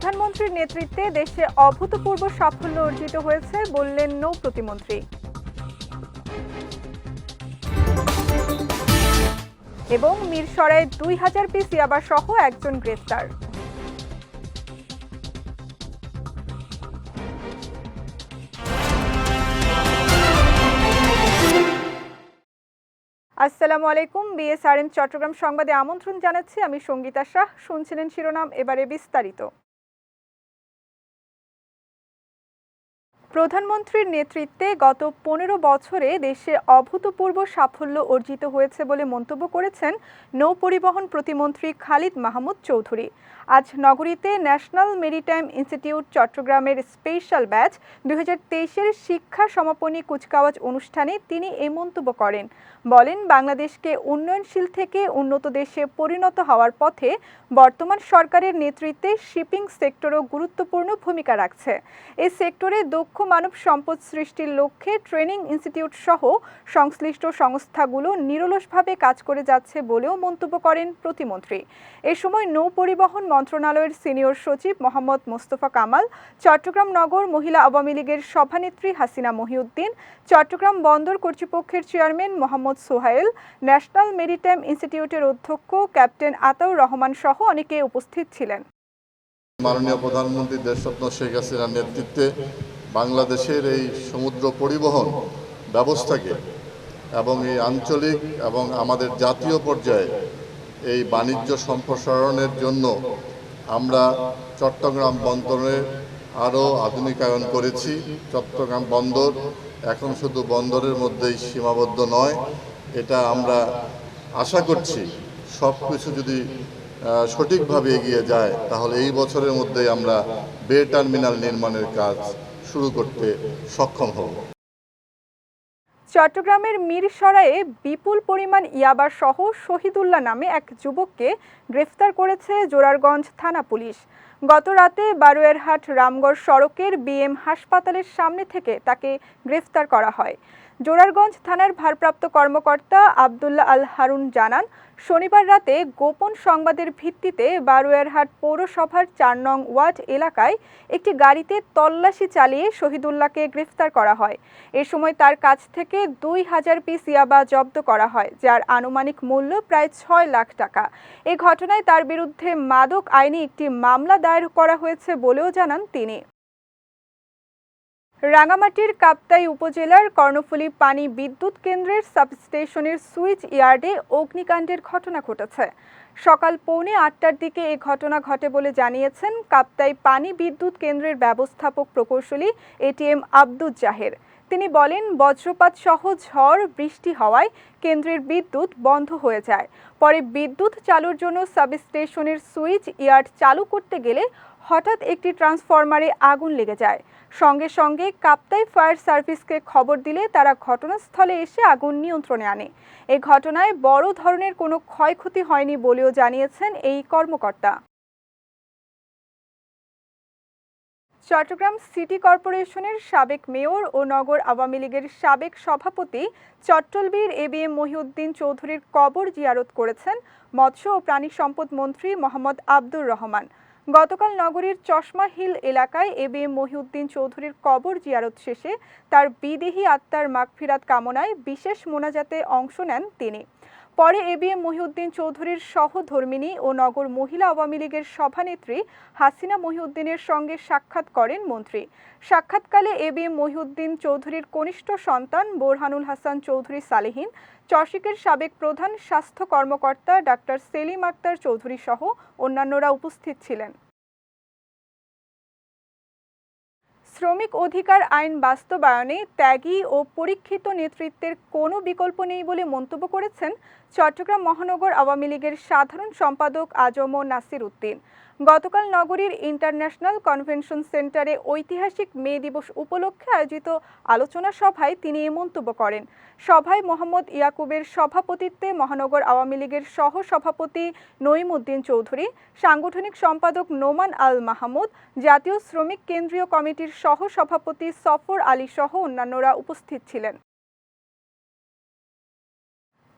প্রধানমন্ত্রীর নেতৃত্বে দেশে অভূতপূর্ব সাফল্য অর্জিত হয়েছে বললেন নৌ প্রতিমন্ত্রী। এবং মিরসরায় দুই হাজার পিস ইয়াবা সহ একজন গ্রেফতার। আসসালামু আলাইকুম, বিএসআরএম চট্টগ্রাম সংবাদে আমন্ত্রণ জানাচ্ছি আমি সঙ্গীতা শাহ। শুনছিলেন শিরোনাম, এবারে বিস্তারিত। প্রধানমন্ত্রীর নেতৃত্বে গত পনেরো বছরে দেশে অভূতপূর্ব সাফল্য অর্জিত হয়েছে বলে মন্তব্য করেছেন নৌপরিবহন প্রতিমন্ত্রী খালিদ মাহমুদ চৌধুরী। আজ নগরীতে ন্যাশনাল মেরিটাইম ইনস্টিটিউট চট্টগ্রামের স্পেশাল ব্যাচ দুই হাজার শিক্ষা সমাপনী কুচকাওয়াজ অনুষ্ঠানে তিনি এই মন্তব্য করেন। বলেন, বাংলাদেশকে উন্নয়নশীল থেকে উন্নত দেশে পরিণত হওয়ার পথে বর্তমান সরকারের নেতৃত্বে শিপিং সেক্টরও গুরুত্বপূর্ণ ভূমিকা রাখছে। এই সেক্টরে দক্ষ মানব সম্পদ সৃষ্টির লক্ষ্যে ট্রেনিং ইনস্টিটিউট সহ সংশ্লিষ্ট সংস্থাগুলো নিরলসভাবে কাজ করে যাচ্ছে বলেও মন্তব্য করেন প্রতিমন্ত্রী। এ সময় নৌ পরিবহন মন্ত্রণালয়ের সিনিয়র সচিব মোহাম্মদ মোস্তফা কামাল, চট্টগ্রাম নগর মহিলা আওয়ামী লীগের সভানেত্রী হাসিনা মহিউদ্দিন, চট্টগ্রাম বন্দর কর্তৃপক্ষের chairman Mohammad Sohail national maritime ইনস্টিটিউটের অধ্যক্ষ ক্যাপ্টেন আতাউর রহমান সহ অনেকে উপস্থিত ছিলেন। মাননীয় প্রধানমন্ত্রী দেশরত্ন শেখ হাসিনার নেতৃত্বে বাংলাদেশের এই সমুদ্র পরিবহন ব্যবস্থাকে এবং এই আঞ্চলিক এবং আমাদের জাতীয় পর্যায়ে এই বাণিজ্য সম্প্রসারণের জন্য আমরা চট্টগ্রাম বন্দরের আরও আধুনিকায়ন করেছি। চট্টগ্রাম বন্দর এখন শুধু বন্দরের মধ্যেই সীমাবদ্ধ নয়, এটা আমরা আশা করছি সব কিছু যদি সঠিকভাবে এগিয়ে যায়, তাহলে এই বছরের মধ্যেই আমরা বে টার্মিনাল নির্মাণের কাজ শুরু করতে সক্ষম হব। চট্টগ্রামের মিরসরায়ে বিপুল পরিমাণ ইয়াবা সহ শহীদুল্লাহ নামে এক যুবককে গ্রেফতার করেছে জোরারগঞ্জ থানা পুলিশ। গত রাতে বারুয়ারহাট রামগড় সড়কের বিএম হাসপাতালের সামনে থেকে তাকে গ্রেফতার করা হয়। জোরারগঞ্জ থানার ভারপ্রাপ্ত কর্মকর্তা আবদুল্লাহ আল হারুন জানান, শনিবার রাতে গোপন সংবাদের ভিত্তিতে বারুয়ারহাট পৌরসভার চার নং ওয়ার্ড এলাকায় একটি গাড়িতে তল্লাশি চালিয়ে শহীদুল্লাহকে গ্রেফতার করা হয়। এ সময় তার কাছ থেকে দুই হাজার পিস ইয়াবা জব্দ করা হয়, যার আনুমানিক মূল্য প্রায় ছয় লাখ টাকা। এ ঘটনায় তার বিরুদ্ধে মাদক আইনে একটি মামলা দায়ের করা হয়েছে বলেও জানান তিনি। রাঙামাটির কাপ্তাই উপজেলার কর্ণফুলী পানি বিদ্যুৎ কেন্দ্রের সাবস্টেশনের সুইচ ইয়ার্ডে অগ্নিকাণ্ডের ঘটনা ঘটেছে। সকাল পৌনে আটটার দিকে এ ঘটনা ঘটে বলে জানিয়েছেন কাপ্তাই পানি বিদ্যুৎ কেন্দ্রের ব্যবস্থাপক প্রকৌশলী এটিএম আব্দুজ জাহের। তিনি বলেন, বজ্রপাত সহ ঝড় বৃষ্টি হওয়ায় কেন্দ্রের বিদ্যুৎ বন্ধ হয়ে যায়। পরে বিদ্যুৎ চালুর জন্য সাবস্টেশনের সুইচ ইয়ার্ড চালু করতে গেলে হঠাৎ একটি ট্রান্সফরমারে আগুন লেগে যায়। সঙ্গে সঙ্গে কাপ্তাই ফায়ার সার্ভিসকে খবর দিলে তারা ঘটনাস্থলে এসে আগুন নিয়ন্ত্রণে আনে। এ ঘটনায় বড় ধরনের কোনো ক্ষয়ক্ষতি হয়নি বলেও জানিয়েছেন এই কর্মকর্তা। চট্টগ্রাম সিটি কর্পোরেশনের সাবেক মেয়র ও নগর আওয়ামী লীগের সাবেক সভাপতি চট্টলবীর এ বি এম মহিউদ্দিন চৌধুরীর কবর জিয়ারত করেছেন মৎস্য ও প্রাণী সম্পদ মন্ত্রী মোহাম্মদ আব্দুর রহমান। গতকাল নগরীর চশমা হিল এলাকায় এ বি এম মহিউদ্দিন চৌধুরীর কবর জিয়ারত শেষে তার বিদেহী আত্মার মাগফিরাত কামনায় বিশেষ মোনাজাতে অংশ নেন তিনি। পরে এ মহিউদ্দিন চৌধুরীর সহধর্মিনী ও নগর মহিলা আওয়ামী লীগের সভানেত্রী হাসিনা মহিউদ্দিনের সঙ্গে সাক্ষাৎ করেন মন্ত্রী। সাক্ষাৎকালে এ বি এম মহিউদ্দিন চৌধুরীর কনিষ্ঠ সন্তান বোরহানুল হাসান চৌধুরী সালেহীন চশিকের সাবেক প্রধান স্বাস্থ্য কর্মকর্তা ডাক্তার সেলিম আক্তার চৌধুরী সহ অন্যান্যরা উপস্থিত ছিলেন। শ্রমিক অধিকার আইন বাস্তবায়নে ত্যাগী ও পরীক্ষিত নেতৃত্বের কোনো বিকল্প নেই বলে মন্তব্য করেছেন চট্টগ্রাম মহানগর আওয়ামী লীগের সাধারণ সম্পাদক আজম নাসির উদ্দিন। গতকাল নগরীর ইন্টারন্যাশনাল কনভেনশন সেন্টারে ঐতিহাসিক মে দিবস উপলক্ষে আয়োজিত আলোচনা সভায় তিনি এ মন্তব্য করেন। সভায় মোহাম্মদ ইয়াকুবের সভাপতিত্বে মহানগর আওয়ামী লীগের সহ সভাপতি নঈমুদ্দিন চৌধুরী, সাংগঠনিক সম্পাদক নোমান আল মাহমুদ, জাতীয় শ্রমিক কেন্দ্রীয় কমিটির সহ সভাপতি সফর আলী সহ অন্যান্যরা উপস্থিত ছিলেন।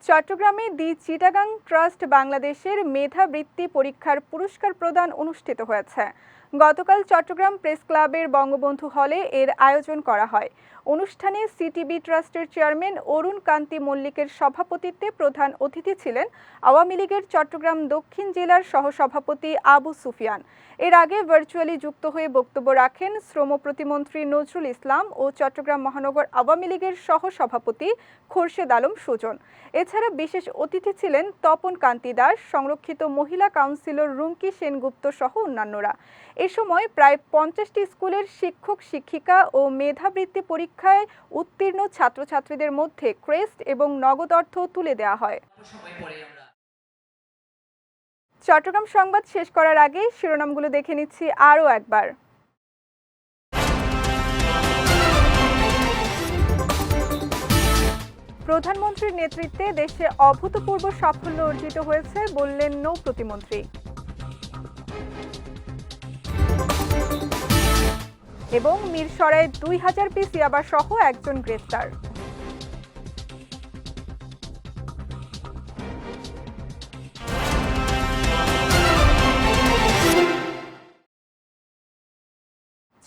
চট্টগ্রামে দি চিটাগাং ট্রাস্ট বাংলাদেশের মেধাবৃত্তি পরীক্ষার পুরস্কার প্রদান অনুষ্ঠিত হয়েছে। গতকাল চট্টগ্রাম প্রেস ক্লাবের বঙ্গবন্ধু হলে এর আয়োজন করা হয়। অনুষ্ঠানে সিটিবি ট্রাস্টের চেয়ারম্যান অরুণ কান্তি মল্লিকের সভাপতিত্বে প্রধান অতিথি ছিলেন আওয়ামী লীগের চট্টগ্রাম দক্ষিণ জেলার সহসভাপতি আবু সুফিয়ান। এর আগে ভার্চুয়ালি যুক্ত হয়ে বক্তব্য রাখেন শ্রম প্রতিমন্ত্রী নজরুল ইসলাম ও চট্টগ্রাম মহানগর আওয়ামী লীগের সহসভাপতি খোরশেদ আলম সুজন। এছাড়া বিশেষ অতিথি ছিলেন তপন কান্তি দাস, সংরক্ষিত মহিলা কাউন্সিলর রুমকি সেনগুপ্ত সহ অন্যান্যরা। এ সময় প্রায় পঞ্চাশটি স্কুলের শিক্ষক, শিক্ষিকা ও মেধাবৃত্তি পরীক্ষায় উত্তীর্ণ ছাত্রছাত্রীদের মধ্যে ক্রেস্ট এবং নগদ অর্থ তুলে দেওয়া হয়। চট্টগ্রাম সংবাদ শেষ করার আগে শিরোনামগুলো দেখে নিচ্ছি আরও একবার। প্রধানমন্ত্রীর নেতৃত্বে দেশে অভূতপূর্ব সাফল্য অর্জিত হয়েছে বললেন নৌ প্রতিমন্ত্রী। এবং মিরসরায় দুই হাজার পিস ইয়াবা সহ একজন গ্রেফতার।